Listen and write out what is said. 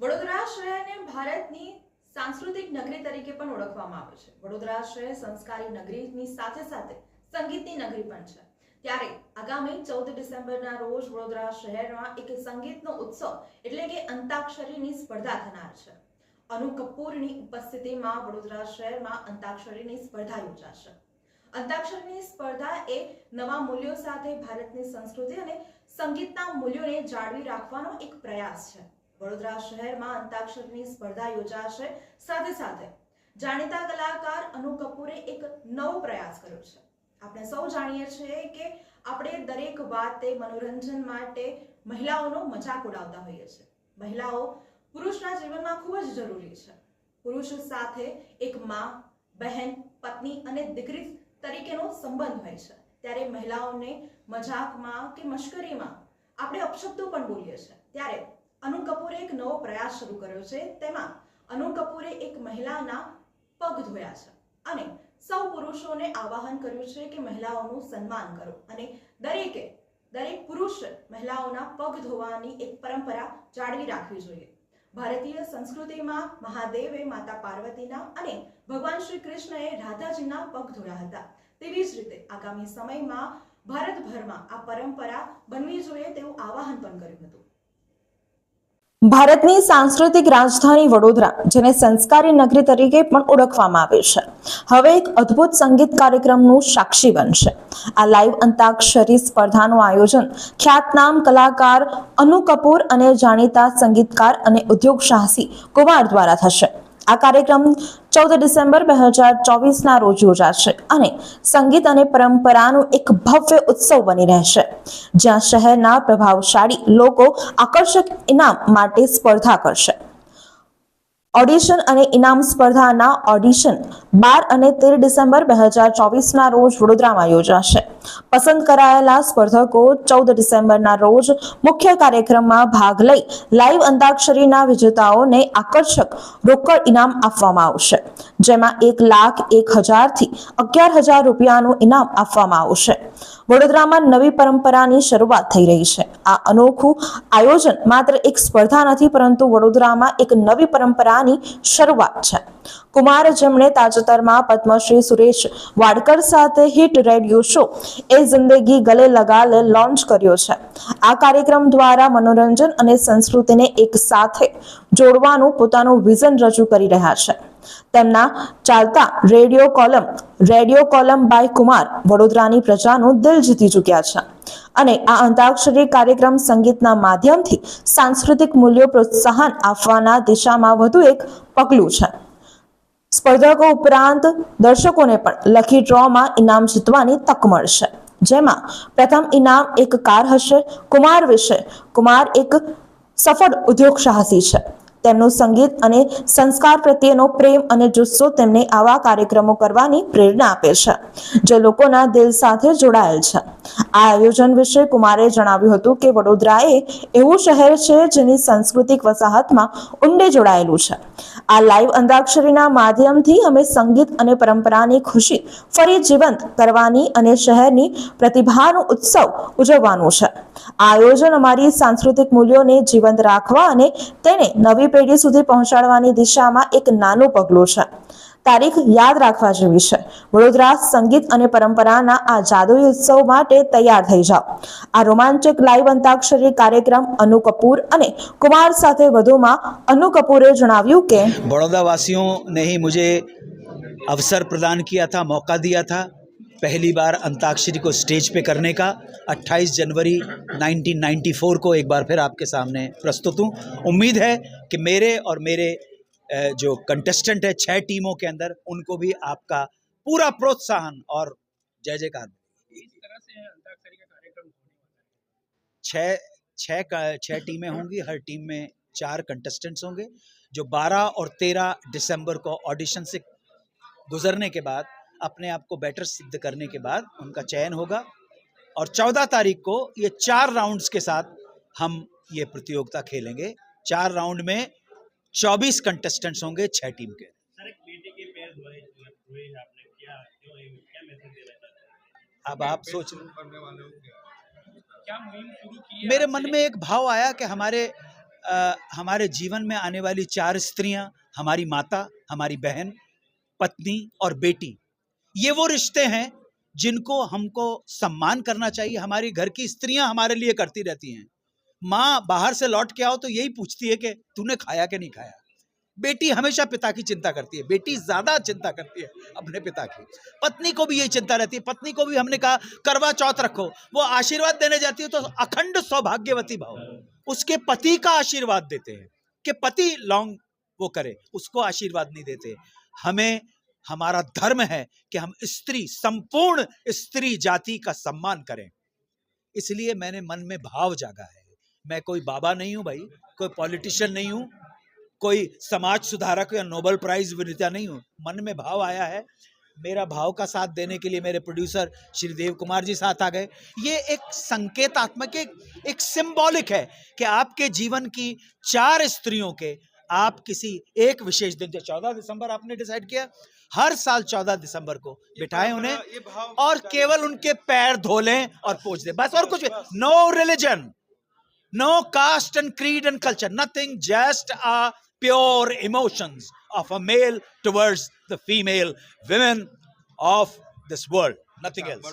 વડોદરા શહેરને ભારતની સાંસ્કૃતિક નગરી તરીકે પણ ઓળખવામાં આવે છે. વડોદરા શહેર સંસ્કારી નગરીની સાથે સાથે સંગીતની નગરી પણ છે. ત્યારે આગામી ચૌદ ડિસેમ્બરના રોજ વડોદરા શહેરમાં એક સંગીતનો ઉત્સવ એટલે કે અંતાક્ષરીની સ્પર્ધા થનાર છે. અનુ કપૂરની ઉપસ્થિતિમાં વડોદરા શહેરમાં અંતાક્ષરીની સ્પર્ધા યોજાશે. અંતાક્ષરીની સ્પર્ધા એ નવા મૂલ્યો સાથે ભારતની સંસ્કૃતિ અને સંગીતના મૂલ્યોને જાળવી રાખવાનો એક પ્રયાસ છે. વડોદરા શહેરમાં અંતાક્ષરની સ્પર્ધા યોજાશે. સાથે સાથે જાણીતા કલાકાર અનુ કપૂરે એક નવો પ્રયાસ કર્યો છે. આપણે સૌ જાણીએ છીએ કે આપણે દરેક વાતે મનોરંજન માટે મહિલાઓનો મજાક ઉડાવતા હોઈએ છીએ. મહિલાઓ પુરુષના જીવનમાં ખૂબ જ જરૂરી છે. પુરુષ સાથે એક માં, બહેન, પત્ની અને દીકરી તરીકેનો સંબંધ હોય છે. ત્યારે મહિલાઓને મજાકમાં કે મશ્કરીમાં આપણે અપશબ્દો પણ બોલીએ છીએ. ત્યારે અનુ કપૂરે એક નવો પ્રયાસ શરૂ કર્યો છે. તેમાં અનુ કપૂરે એક મહિલાના પગ ધોયા છે અને સૌ પુરુષોને આવાહન કર્યું છે કે મહિલાઓનું સન્માન કરો અને દરેકે, દરેક પુરુષ મહિલાઓના પગ ધોવાની એક પરંપરા જાળવી રાખવી જોઈએ. ભારતીય સંસ્કૃતિમાં મહાદેવે માતા પાર્વતીના અને ભગવાન શ્રી કૃષ્ણએ રાધાજીના પગ ધોયા હતા. તેવી જ રીતે આગામી સમયમાં ભારતભરમાં આ પરંપરા બનવી જોઈએ તેવું આવાહન પણ કર્યું હતું. ભારતની સાંસ્કૃતિક રાજધાની વડોદરા, જેને સંસ્કારી નગરી તરીકે પણ ઓળખવામાં આવે છે. હવે એક અદ્ભુત સંગીત કાર્યક્રમનું સાક્ષી બનશે. આ લાઈવ અંતાક્ષરી સ્પર્ધાનું આયોજન ખ્યાતનામ કલાકાર અનુ કપૂર અને જાણીતા સંગીતકાર અને ઉદ્યોગ સાહસી કુમાર દ્વારા થશે. આ કાર્યક્રમ ચૌદ ડિસેમ્બર બે હજાર ચોવીસના રોજ યોજાશે અને સંગીત અને પરંપરાનું એક ભવ્ય ઉત્સવ બની રહેશે. જ્યાં શહેરના પ્રભાવશાળી લોકો આકર્ષક ઇનામ માટે સ્પર્ધા કરશે. ઓડિશન અને ઇનામ સ્પર્ધાના ઓડિશન બાર અને તેર ડિસેમ્બર બે હજાર ચોવીસના રોજ વડોદરામાં યોજાશે. પસંદ કરાયેલા સ્પર્ધકો ચૌદ ડિસેમ્બરના રોજ મુખ્ય કાર્યક્રમમાં ભાગ લઈ લાઈવ અંતાક્ષરીના વિજેતાઓને આકર્ષક રોકડ ઇનામ આપવામાં આવશે, જેમાં એક લાખ એક હજારથી અગિયાર હજાર રૂપિયાનું ઇનામ આપવામાં આવશે. વડોદરામાં નવી પરંપરાની શરૂઆત થઈ રહી છે. આ અનોખું આયોજન માત્ર એક સ્પર્ધા નથી, પરંતુ વડોદરામાં એક નવી પરંપરાની શરૂઆત છે. કુમાર, જેમણે તાજેતરમાં પદ્મશ્રી સુરેશ વાડકર સાથે હિટ રેડિયો શો એ જિંદગી ગલે લગાલ લોન્ચ કર્યો છે. આ કાર્યક્રમ દ્વારા મનોરંજન અને સંસ્કૃતિને એક સાથે જોડવાનું પોતાનું વિઝન રજૂ કરી રહ્યા છે. તેમના ચાલતા radio column radio column by Kumar વડોદરાની પ્રજાનું દિલ જીતી ચૂક્યા છે. અને આ અંતાક્ષરી કાર્યક્રમ સંગીતના માધ્યમથી સાંસ્કૃતિક મૂલ્યો પ્રોત્સાહન આપવાના દિશામાં વધુ એક પગલું છે. સ્પર્ધકો ઉપરાંત દર્શકોને પણ લકી ડ્રોમાં ઇનામ જીતવાની તક મળશે. જેમાં પ્રથમ ઇનામ એક કાર હશે, કુમાર વિશે. કુમાર એક સફળ ઉદ્યોગ સાહસી છે. તેમનું સંગીત અને સંસ્કાર પ્રત્યેનો પ્રેમ અને જુસ્સો તેમને આવા કાર્યક્રમો કરવાની પ્રેરણા આપે છે, જે લોકોના દિલ સાથે જોડાયેલ છે. આ આયોજન વિશે કુમારે જણાવ્યું હતું કે વડોદરા એ એવું શહેર છે જેની સાંસ્કૃતિક વસાહતમાં ઊંડે જોડાયેલું છે. આ લાઈવ અંતાક્ષરીના માધ્યમથી અમે સંગીત અને પરંપરાની ખુશી ફરી જીવંત કરવાની અને શહેરની પ્રતિભાનો ઉત્સવ ઉજવવાનું છે. આ આયોજન અમારી સાંસ્કૃતિક મૂલ્યોને જીવંત રાખવા અને તેને નવી પેઢી સુધી પહોંચાડવાની દિશામાં એક નાનું પગલું છે. તારીખ યાદ રાખવા જેવી છે વડોદરા સંગીત અને પરંપરાના આ જાદુઈ ઉત્સવ માટે તૈયાર થઈ જાઓ આ રોમાંચક લાઈવ અંતાક્ષરી કાર્યક્રમ અનુ કપૂર અને કુમાર સાથે વધુમાં અનુ કપૂરે જણાવ્યું કે बड़ौदा वासियों ने ही मुझे अवसर प्रदान किया था मौका दिया था पहली बार अंताक्षरी को स्टेज पे करने का 28 जनवरी 1994 को एक बार फिर आपके सामने प्रस्तुत हूँ उम्मीद है कि मेरे और मेरे अ, जो कंटेस्टेंट है छह टीमों के अंदर उनको भी आपका पूरा प्रोत्साहन और जय जयकार। इस तरह से अंताक्षरी का कार्यक्रम होने वाला है। छः छः छः टीमें होंगी हर टीम में चार कंटेस्टेंट्स होंगे जो 12 और 13 दिसंबर को ऑडिशन से गुजरने के बाद अपने आप को बेटर सिद्ध करने के बाद उनका चयन होगा और 14 तारीख को ये चार राउंड्स के साथ हम ये प्रतियोगिता खेलेंगे। चार राउंड में 24 कंटेस्टेंट्स होंगे छह टीम के। हैं अब आप सोच क्या मुहिम शुरू की है मेरे मन में एक भाव आया कि हमारे अ, हमारे जीवन में आने वाली चार स्त्रियाँ हमारी माता हमारी बहन पत्नी और बेटी ये वो रिश्ते हैं जिनको हमको सम्मान करना चाहिए। हमारी घर की स्त्रियाँ हमारे लिए करती रहती हैं। माँ बाहर से लौट के आओ तो यही पूछती है कि तूने खाया कि नहीं खाया? बेटी हमेशा पिता की चिंता करती है। बेटी ज़्यादा चिंता करती है अपने पिता की। पत्नी को भी यही चिंता रहती है। पत्नी को भी हमने कहा, करवा चौथ रखो। वो आशीर्वाद देने जाती है तो अखंड सौभाग्यवती भाव। उसके पति का आशीर्वाद देते हैं कि पति लॉन्ग वो करे। उसको आशीर्वाद नहीं देते। हमें, हमारा धर्म है कि हम स्त्री, संपूर्ण स्त्री जाति का सम्मान करें। इसलिए मैंने मन में भाव जागा है। मैं कोई बाबा नहीं हूँ भाई कोई पॉलिटिशियन नहीं हूँ कोई समाज सुधारक या नोबेल प्राइज विजेता नहीं हूँ। मन में भाव आया है मेरा भाव का साथ देने के लिए मेरे प्रोड्यूसर श्री देव कुमार जी साथ आ गए। ये एक संकेतात्मक एक एक सिंबॉलिक है कि आपके जीवन की चार स्त्रियों के आप किसी एक विशेष दिन जो चौदह दिसंबर आपने डिसाइड किया हर साल चौदह दिसंबर को बिठाएँ उन्हें और केवल उनके पैर धो लें और पोछ दें। बस और कुछ no religion No caste and creed and culture, nothing, just our pure emotions of a male towards the female women of this world, nothing else.